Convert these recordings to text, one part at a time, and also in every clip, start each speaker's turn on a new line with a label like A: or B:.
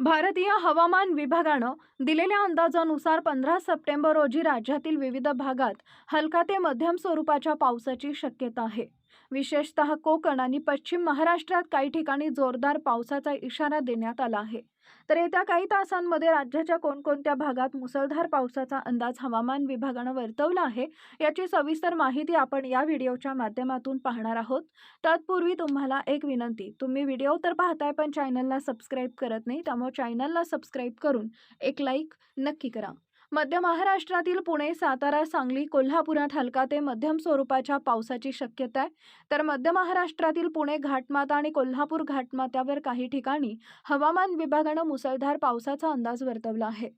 A: भारतीय हवामान विभागानं दिलेल्या अंदाजानुसार पंधरा सप्टेंबर रोजी राज्यातील विविध भागात हलका ते मध्यम स्वरूपाच्या पावसाची शक्यता आहे. विशेषतः कोकण आणि पश्चिम महाराष्ट्रात काही ठिकाणी जोरदार पावसाचा इशारा देण्यात आला आहे. तर येत्या काही तासांमध्ये राज्याच्या कोणकोणत्या भागात मुसळधार पावसाचा अंदाज हवामान विभागानं वर्तवला आहे याची सविस्तर माहिती आपण या व्हिडिओच्या माध्यमातून पाहणार आहोत. तत्पूर्वी तुम्हाला एक विनंती तुम्ही व्हिडिओ तर पाहताय पण चॅनलला सबस्क्राईब करत नाही त्यामुळे चॅनलला सबस्क्राईब करून एक लाईक नक्की करा. मध्य महाराष्ट्रातील पुणे सातारा सांगली कोल्हापुरात हलका ते मध्यम स्वरूपाच्या पावसाची शक्यता आहे. तर मध्य महाराष्ट्रातील पुणे घाटमाता आणि कोल्हापूर घाटमात्यावर काही ठिकाणी हवामान विभागानं मुसळधार पावसाचा अंदाज वर्तवला आहे.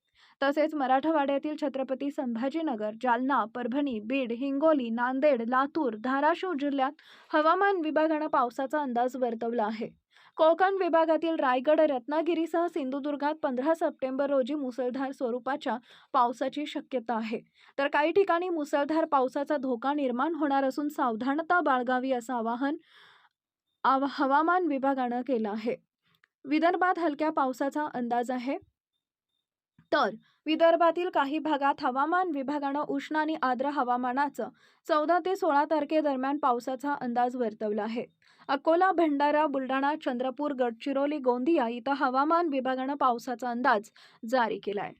A: तसेच मराठवाड्यातील छत्रपती संभाजीनगर जालना परभणी बीड हिंगोली नांदेड लातूर धाराशिव जिल्ह्यात हवामान विभागानं पावसाचा अंदाज वर्तवला आहे. कोकण विभागातील रायगड रत्नागिरीसह सिंधुदुर्गात पंधरा सप्टेंबर रोजी मुसळधार स्वरूपाच्या पावसाची शक्यता आहे. तर काही ठिकाणी मुसळधार पावसाचा धोका निर्माण होणार असून सावधानता बाळगावी असं आवाहन आव हवामान विभागानं केलं आहे. विदर्भात हलक्या पावसाचा अंदाज आहे. तर विदर्भातील काही भागात हवामान विभागानं उष्ण आणि आर्द्र हवामानाचं चौदा ते सोळा तारखेदरम्यान पावसाचा अंदाज वर्तवला आहे. अकोला भंडारा बुलढाणा चंद्रपूर गडचिरोली गोंदिया इथं हवामान विभागानं पावसाचा अंदाज जारी केला आहे